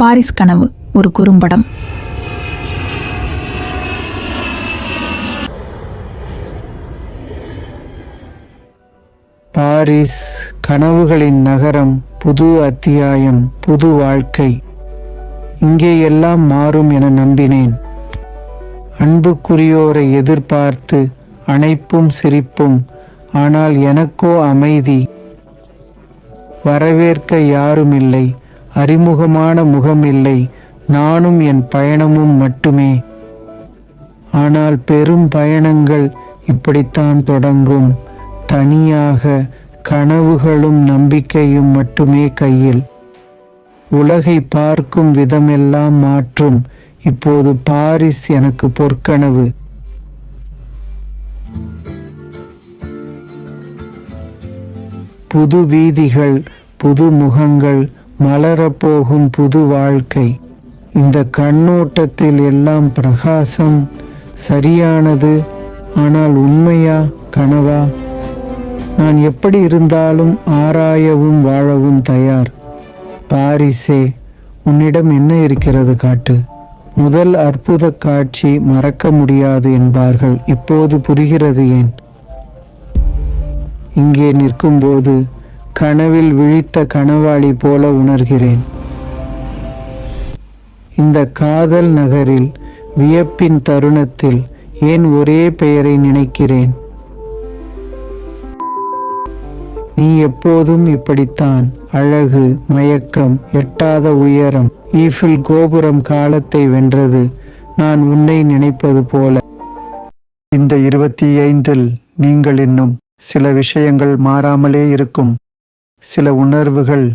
Paris கனவு ஒரு குறும்படம். பாரிஸ் கனவுகளின் நகரம் புது அத்தியாயம் புது வாழ்க்கை. இங்கே எல்லாம் மாறும் என நம்பினேன். அன்புக்குரியோரை எதிர்பார்த்து அணைப்பும் சிரிப்பும் ஆனால் எனக்கோ அமைதி. வரவேற்க யாருமில்லை. அறிமுகமான முகமில்லை. நானும் என் பயணமும் மட்டுமே. ஆனால் பெரும் பயணங்கள் இப்படித்தான் தொடங்கும். தனியாக கனவுகளும் நம்பிக்கையும் மட்டுமே கையில். உலகை பார்க்கும் விதமெல்லாம் மாற்றும். இப்போது பாரிஸ் எனக்கு பொற்கனவு. புது வீதிகள் புது முகங்கள் மலரப்போகும் புது வாழ்க்கை. இந்த கண்ணோட்டத்தில் எல்லாம் பிரகாசம். சரியானது ஆனால் உண்மையா கனவா? நான் எப்படி இருந்தாலும் ஆராயவும் வாழவும் தயார். பாரிஸே உன்னிடம் என்ன இருக்கிறது காட்டு? முதல் அற்புத காட்சி மறக்க முடியாது என்பார்கள். இப்போது புரிகிறது ஏன்? இங்கே நிற்கும்போது கனவில் விழித்த கனவாளி போல உணர்கிறேன். இந்த காதல் நகரில் வியப்பின் தருணத்தில் ஏன் ஒரே பெயரை நினைக்கிறேன்? நீ எப்போதும் இப்படித்தான். அழகு மயக்கம் எட்டாத உயரம் ஈஃபில் கோபுரம் காலத்தை வென்றது. நான் உன்னை நினைப்பது போல. இந்த இருபத்தி ஐந்தில் நீங்கள் இன்னும் சில விஷயங்கள் மாறாமலே இருக்கும். சில உணர்வுகள்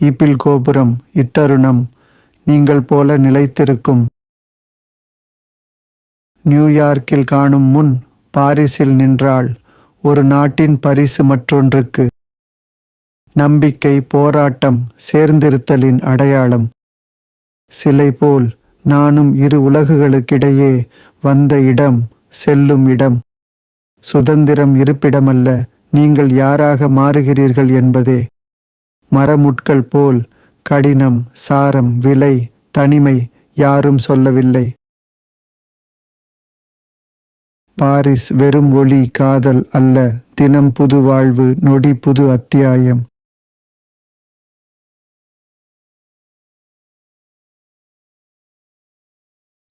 ஈப்பில் கோபுரம் இத்தருணம் நீங்கள் போல நிலைத்திருக்கும். நியூயார்க்கில் காணும் முன் பாரிஸில் நின்றாள் ஒரு நாட்டின் பரிசு மற்றொன்றுக்கு. நம்பிக்கை போராட்டம் சேர்ந்திருத்தலின் அடையாளம். சிலை போல் நானும் இரு உலகுகளுக்கிடையே வந்த இடம் செல்லும் இடம். சுதந்திரம் இருப்பிடமல்ல நீங்கள் யாராக மாறுகிறீர்கள் என்பதே. மரமுட்கள் போல் கடினம் சாரம் விலை தனிமை யாரும் சொல்லவில்லை. பாரிஸ் வெறும் ஒளி காதல் அல்ல தினம் புது வாழ்வு நொடி புது அத்தியாயம்.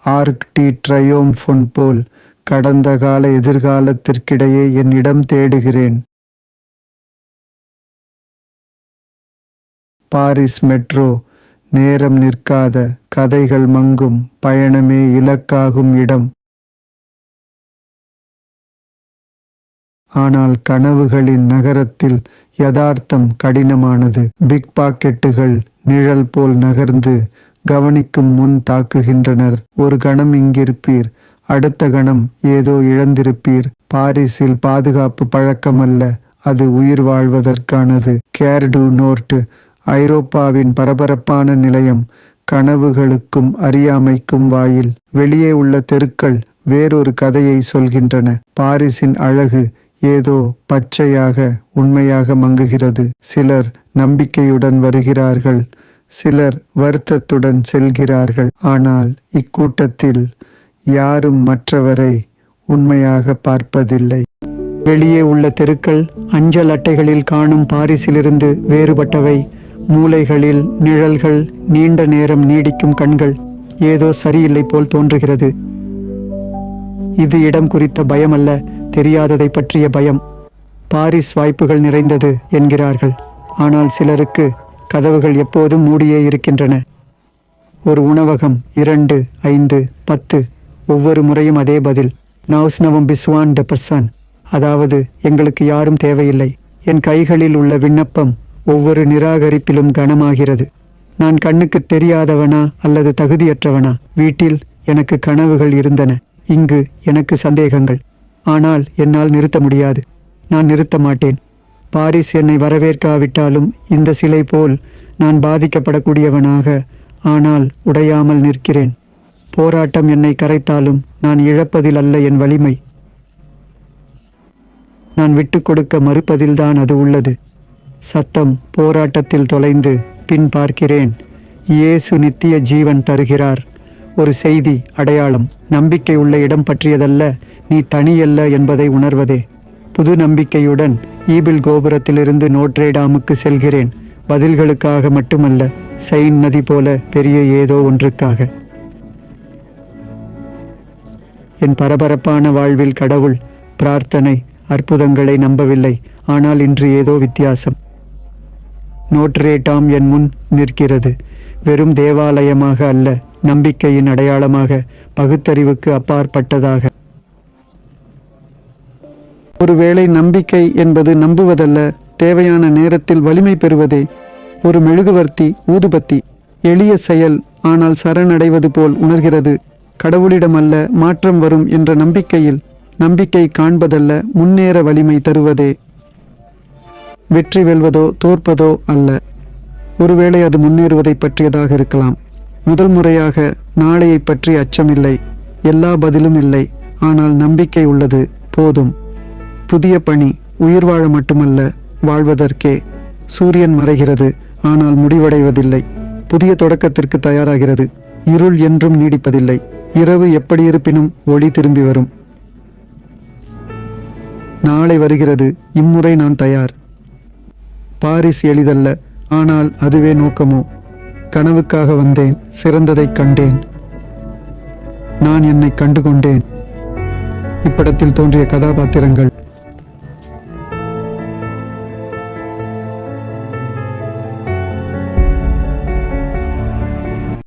ஆர்க்டி ட்ரையோம்ஃபொன் போல் கடந்த கால எதிர்காலத்திற்கிடையே என் இடம் தேடுகிறேன். Paris metro. நேரம் நிற்காத கதைகள் மங்கும் பயணமே இலக்காகும் இடம். ஆனால் கனவுகளின் நகரத்தில் யதார்த்தம் கடினமானது. பிக் பாக்கெட்டுகள் நிழல் போல் நகர்ந்து கவனிக்கும் முன் தாக்குகின்றனர். ஒரு கணம் இங்கிருப்பீர் அடுத்த கணம் ஏதோ இழந்திருப்பீர். பாரிஸில் பாதுகாப்பு பழக்கமல்ல அது உயிர் வாழ்வதற்கானது. கேர்டு நோர்ட் ஐரோப்பாவின் பரபரப்பான நிலையம் கனவுகளுக்கும் அறியாமைக்கும் வாயில் வெளியே உள்ள தெருக்கள் வேறொரு கதையை சொல்கின்றன. பாரிஸின் அழகு ஏதோ பச்சையாக உண்மையாக மங்குகிறது. சிலர் நம்பிக்கையுடன் வருகிறார்கள் சிலர் வருத்தத்துடன் செல்கிறார்கள். ஆனால் இக்கூட்டத்தில் யாரும் மற்றவரை உண்மையாக பார்ப்பதில்லை. வெளியே உள்ள தெருக்கள் அஞ்சல் அட்டைகளில் காணும் பாரிஸிலிருந்து வேறுபட்டவை. மூலைகளில் நிழல்கள் நீண்ட நேரம் நீடிக்கும் கண்கள் ஏதோ சரியில்லை போல் தோன்றுகிறது. இது இடம் குறித்த பயம் அல்ல தெரியாததை பற்றிய பயம். பாரிஸ் வாய்ப்புகள் நிறைந்தது என்கிறார்கள். ஆனால் சிலருக்கு கதவுகள் எப்போதும் மூடியே இருக்கின்றன. ஒரு உணவகம் இரண்டு ஐந்து பத்து ஒவ்வொரு முறையும் அதே பதில். நவுஸ்னவம் பிஸ்வான் டெபர்சான் அதாவது எங்களுக்கு யாரும் தேவையில்லை. என் கைகளில் உள்ள விண்ணப்பம் ஒவ்வொரு நிராகரிப்பிலும் கனமாகிறது. நான் கண்ணுக்கு தெரியாதவனா அல்லது தகுதியற்றவனா? வீட்டில் எனக்கு கனவுகள் இருந்தன. இங்கு எனக்கு சந்தேகங்கள். ஆனால் என்னால் நிறுத்த முடியாது. நான் நிறுத்த மாட்டேன். பாரிஸ் என்னை வரவேற்காவிட்டாலும் இந்த சிலை போல் நான் பாதிக்கப்படக்கூடியவனாக ஆனால் உடையாமல் நிற்கிறேன். போராட்டம் என்னை கரைத்தாலும் நான் இழப்பதில் அல்ல என் வலிமை. நான் விட்டு கொடுக்க மறுப்பதில்தான் அது உள்ளது. சத்தம் போராட்டத்தில் தொலைந்து பின் பார்க்கிறேன். இயேசு நித்திய ஜீவன் தருகிறார். ஒரு செய்தி அடையாளம். நம்பிக்கை உள்ள இடம் பற்றியதல்ல நீ தனியல்ல என்பதை உணர்வதே. புது நம்பிக்கையுடன் ஈபிள் கோபுரத்திலிருந்து நோட்ரேடாமுக்கு செல்கிறேன். பதில்களுக்காக மட்டுமல்ல சைன் நதி போல பெரிய ஏதோ ஒன்றுக்காக. என் பரபரப்பான வாழ்வில் கடவுள் பிரார்த்தனை அற்புதங்களை நம்பவில்லை. ஆனால் இன்று ஏதோ வித்தியாசம். நோட்ரேடாம் என் முன் நிற்கிறது. வெறும் தேவாலயமாக அல்ல நம்பிக்கையின் அடையாளமாக பகுத்தறிவுக்கு அப்பாற்பட்டதாக. ஒருவேளை நம்பிக்கை என்பது நம்புவதல்ல தேவையான நேரத்தில் வலிமை பெறுவதே. ஒரு மெழுகுவர்த்தி ஊதுபத்தி எளிய செயல் ஆனால் சரணடைவது போல் உணர்கிறது. கடவுளிடம் அல்ல மாற்றம் வரும் என்ற நம்பிக்கையில் நம்பிக்கை காண்பதல்ல முன்னேற வலிமை தருவதே. வெற்றி வெல்வதோ தோற்பதோ அல்ல. ஒருவேளை அது முன்னேறுவதை பற்றியதாக இருக்கலாம். முதல் முறையாக நாளையை பற்றி அச்சமில்லை எல்லா பதிலும் இல்லை. ஆனால் நம்பிக்கை உள்ளது. போதும். புதிய பணி உயிர் வாழ மட்டுமல்ல வாழ்வதற்கே. சூரியன் மறைகிறது. ஆனால் முடிவடைவதில்லை. புதிய தொடக்கத்திற்கு தயாராகிறது. இருள் என்றும் நீடிப்பதில்லை. இரவு எப்படி இருப்பினும் ஒளி திரும்பி வரும். நாளை வருகிறது. இம்முறை நான் தயார். பாரிஸ் எளிதல்ல ஆனால் அதுவே நோக்கமோ? கனவுக்காக வந்தேன் சிறந்ததைக் கண்டேன். நான் என்னை கண்டு கொண்டேன் இப்படத்தில் தோன்றிய கதாபாத்திரங்கள்